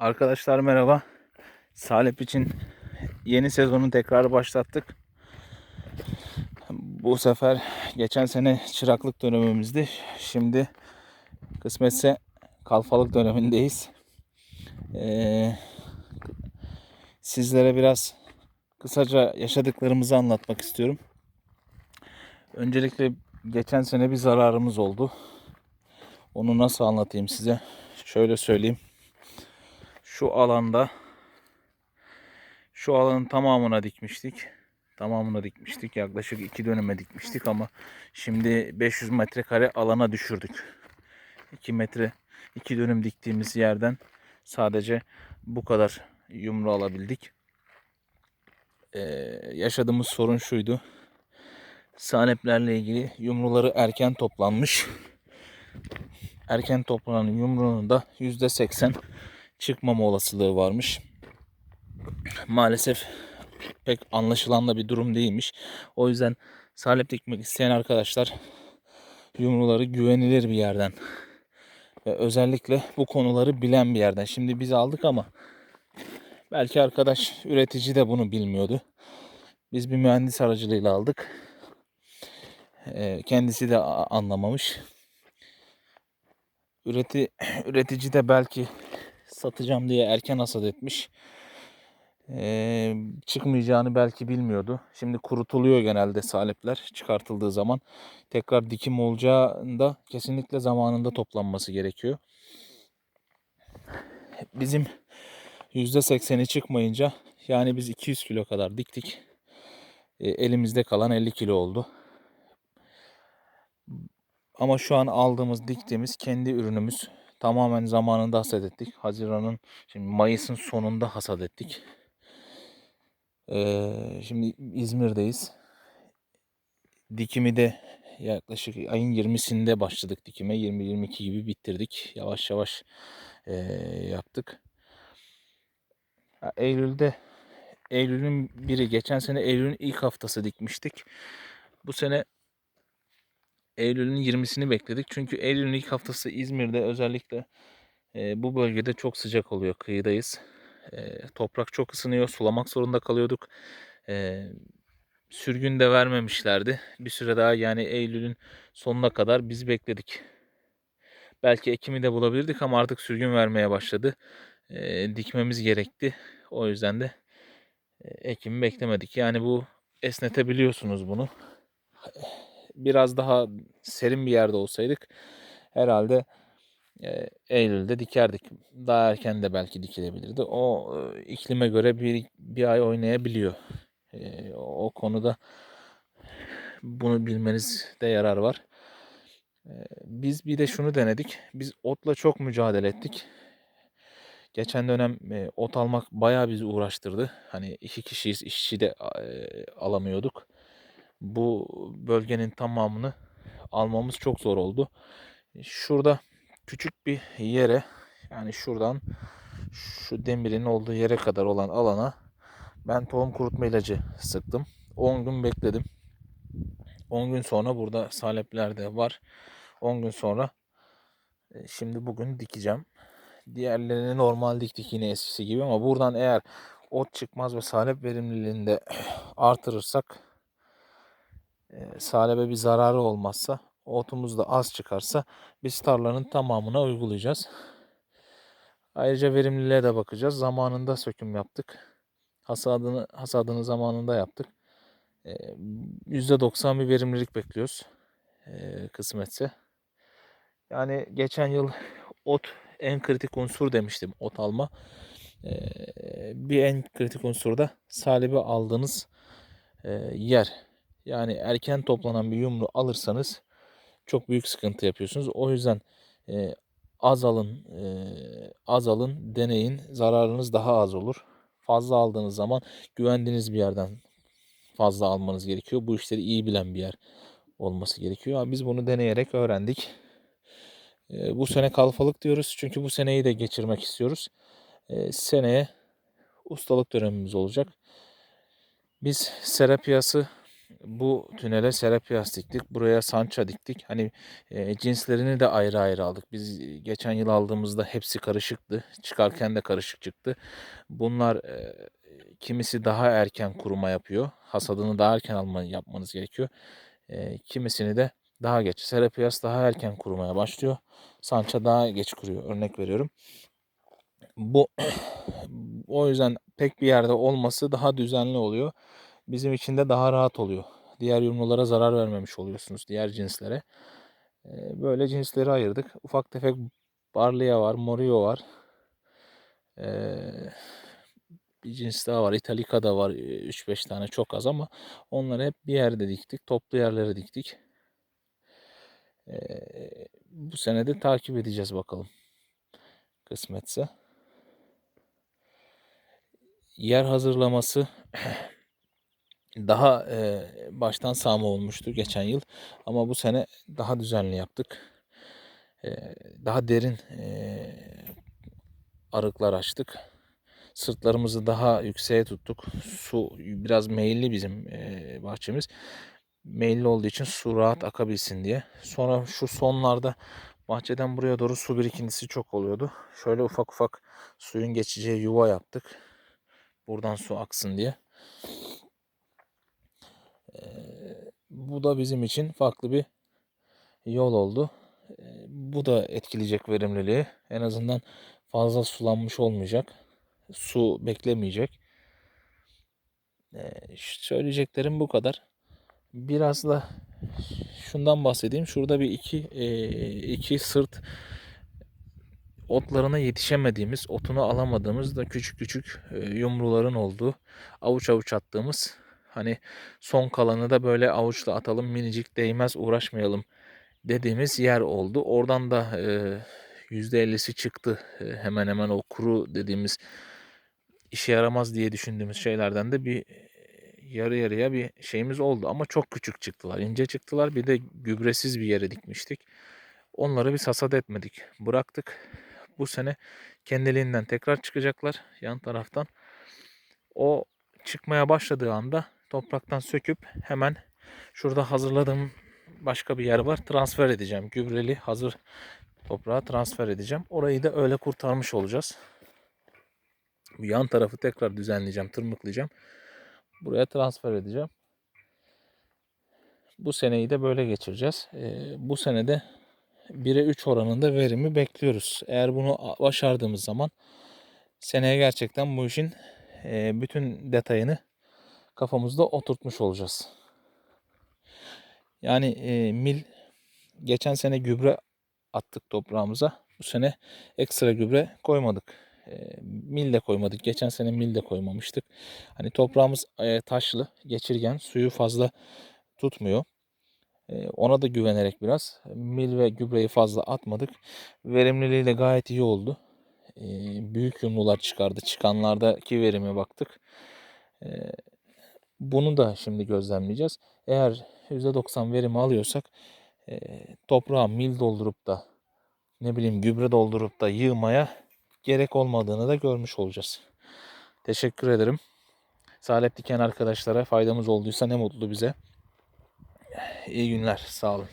Arkadaşlar merhaba. Salep için yeni sezonu tekrar başlattık. Bu sefer geçen sene çıraklık dönemimizdi. Şimdi kısmetse kalfalık dönemindeyiz. Ee, sizlere biraz kısaca yaşadıklarımızı anlatmak istiyorum. Öncelikle geçen sene bir zararımız oldu. Onu nasıl anlatayım size? Şöyle söyleyeyim. Şu alanda şu alanın tamamına dikmiştik. Tamamına dikmiştik. Yaklaşık iki döneme dikmiştik ama şimdi 500 metrekare alana düşürdük. 2 metre 2 dönüm diktiğimiz yerden sadece bu kadar yumru alabildik. Ee, yaşadığımız sorun şuydu. Saneplerle ilgili yumruları erken toplanmış. Erken toplanan yumruğunun da %80 çıkmama olasılığı varmış. Maalesef pek anlaşılan da bir durum değilmiş. O yüzden salep dikmek isteyen arkadaşlar yumruları güvenilir bir yerden ve özellikle bu konuları bilen bir yerden. Şimdi biz aldık ama belki arkadaş üretici de bunu bilmiyordu. Biz bir mühendis aracılığıyla aldık. Ee, kendisi de anlamamış. Üreti, üretici de belki satacağım diye erken hasat etmiş. Ee, çıkmayacağını belki bilmiyordu. Şimdi kurutuluyor genelde salepler çıkartıldığı zaman. Tekrar dikim olacağında kesinlikle zamanında toplanması gerekiyor. Bizim %80'i çıkmayınca yani biz 200 kilo kadar diktik. Ee, elimizde kalan 50 kilo oldu. Ama şu an aldığımız, diktiğimiz kendi ürünümüz. Tamamen zamanında hasat ettik. Haziran'ın, şimdi Mayıs'ın sonunda hasat ettik. Ee, şimdi İzmir'deyiz. Dikimi de yaklaşık ayın 20'sinde başladık dikime. 20-22 gibi bitirdik. Yavaş yavaş ee, yaptık. Eylül'de Eylül'ün biri geçen sene Eylül'ün ilk haftası dikmiştik. Bu sene Eylül'ün 20'sini bekledik. Çünkü Eylül'ün ilk haftası İzmir'de özellikle e, bu bölgede çok sıcak oluyor. Kıyıdayız. E, toprak çok ısınıyor. Sulamak zorunda kalıyorduk. E, sürgün de vermemişlerdi. Bir süre daha yani Eylül'ün sonuna kadar biz bekledik. Belki Ekim'i de bulabilirdik ama artık sürgün vermeye başladı. E, dikmemiz gerekti. O yüzden de Ekim'i beklemedik. Yani bu esnetebiliyorsunuz bunu biraz daha serin bir yerde olsaydık herhalde e, Eylül'de dikerdik. Daha erken de belki dikilebilirdi. O e, iklime göre bir, bir ay oynayabiliyor. E, o konuda bunu bilmenizde yarar var. E, biz bir de şunu denedik. Biz otla çok mücadele ettik. Geçen dönem e, ot almak bayağı bizi uğraştırdı. Hani iki kişiyiz, işçi de e, alamıyorduk bu bölgenin tamamını almamız çok zor oldu. Şurada küçük bir yere yani şuradan şu demirin olduğu yere kadar olan alana ben tohum kurutma ilacı sıktım. 10 gün bekledim. 10 gün sonra burada salepler de var. 10 gün sonra e, şimdi bugün dikeceğim. Diğerlerini normal diktik yine eskisi gibi ama buradan eğer ot çıkmaz ve salep verimliliğini de artırırsak e, salebe bir zararı olmazsa, otumuz da az çıkarsa biz tarlanın tamamına uygulayacağız. Ayrıca verimliliğe de bakacağız. Zamanında söküm yaptık. Hasadını, hasadını zamanında yaptık. E, %90 bir verimlilik bekliyoruz. E, kısmetse. Yani geçen yıl ot en kritik unsur demiştim ot alma. E, bir en kritik unsur da salebi aldığınız e, yer. Yani erken toplanan bir yumru alırsanız çok büyük sıkıntı yapıyorsunuz. O yüzden e, az alın, e, az alın, deneyin. Zararınız daha az olur. Fazla aldığınız zaman güvendiğiniz bir yerden fazla almanız gerekiyor. Bu işleri iyi bilen bir yer olması gerekiyor. Ama biz bunu deneyerek öğrendik. E, bu sene kalfalık diyoruz. Çünkü bu seneyi de geçirmek istiyoruz. E, seneye ustalık dönemimiz olacak. Biz sera piyası bu tünele serapias diktik. Buraya sança diktik. Hani e, cinslerini de ayrı ayrı aldık. Biz geçen yıl aldığımızda hepsi karışıktı. Çıkarken de karışık çıktı. Bunlar e, kimisi daha erken kuruma yapıyor. Hasadını daha erken alma, yapmanız gerekiyor. E, kimisini de daha geç. Serapias daha erken kurumaya başlıyor. Sança daha geç kuruyor. Örnek veriyorum. Bu o yüzden tek bir yerde olması daha düzenli oluyor. Bizim için de daha rahat oluyor. Diğer yumrulara zarar vermemiş oluyorsunuz diğer cinslere. Böyle cinsleri ayırdık. Ufak tefek Barlea var, Morio var. Bir cins daha var. Italica da var. 3-5 tane çok az ama onları hep bir yerde diktik. Toplu yerlere diktik. Bu sene de takip edeceğiz bakalım. Kısmetse. Yer hazırlaması daha e, baştan sağma olmuştu geçen yıl. Ama bu sene daha düzenli yaptık. E, daha derin e, arıklar açtık. Sırtlarımızı daha yükseğe tuttuk. Su biraz meyilli bizim e, bahçemiz. Meyilli olduğu için su rahat akabilsin diye. Sonra şu sonlarda bahçeden buraya doğru su birikintisi çok oluyordu. Şöyle ufak ufak suyun geçeceği yuva yaptık. Buradan su aksın diye. Bu da bizim için farklı bir yol oldu. Ee, Bu da etkileyecek verimliliği. En azından fazla sulanmış olmayacak. Su beklemeyecek. Ee, Söyleyeceklerim bu kadar. Biraz da şundan bahsedeyim. Şurada bir iki e, iki sırt otlarına yetişemediğimiz, otunu alamadığımız da küçük küçük e, yumruların olduğu, avuç avuç attığımız hani son kalanı da böyle avuçla atalım minicik değmez uğraşmayalım dediğimiz yer oldu. Oradan da e, %50'si çıktı. E, hemen hemen o kuru dediğimiz işe yaramaz diye düşündüğümüz şeylerden de bir yarı yarıya bir şeyimiz oldu. Ama çok küçük çıktılar, ince çıktılar. Bir de gübresiz bir yere dikmiştik. Onları biz hasat etmedik. Bıraktık. Bu sene kendiliğinden tekrar çıkacaklar yan taraftan. O çıkmaya başladığı anda topraktan söküp hemen şurada hazırladığım başka bir yer var. Transfer edeceğim. Gübreli hazır toprağa transfer edeceğim. Orayı da öyle kurtarmış olacağız. Bu yan tarafı tekrar düzenleyeceğim, tırmıklayacağım. Buraya transfer edeceğim. Bu seneyi de böyle geçireceğiz. Ee, bu senede 1'e 3 oranında verimi bekliyoruz. Eğer bunu başardığımız zaman seneye gerçekten bu işin e, bütün detayını kafamızda oturtmuş olacağız. Yani e, mil geçen sene gübre attık toprağımıza. Bu sene ekstra gübre koymadık. E, mil de koymadık. Geçen sene mil de koymamıştık. Hani toprağımız e, taşlı, geçirgen, suyu fazla tutmuyor. E, ona da güvenerek biraz mil ve gübreyi fazla atmadık. Verimliliği de gayet iyi oldu. E, büyük yumrular çıkardı. Çıkanlardaki verime baktık. E, bunu da şimdi gözlemleyeceğiz. Eğer %90 verimi alıyorsak e, toprağa mil doldurup da ne bileyim gübre doldurup da yığmaya gerek olmadığını da görmüş olacağız. Teşekkür ederim. Salep diken arkadaşlara faydamız olduysa ne mutlu bize. İyi günler. Sağ olun.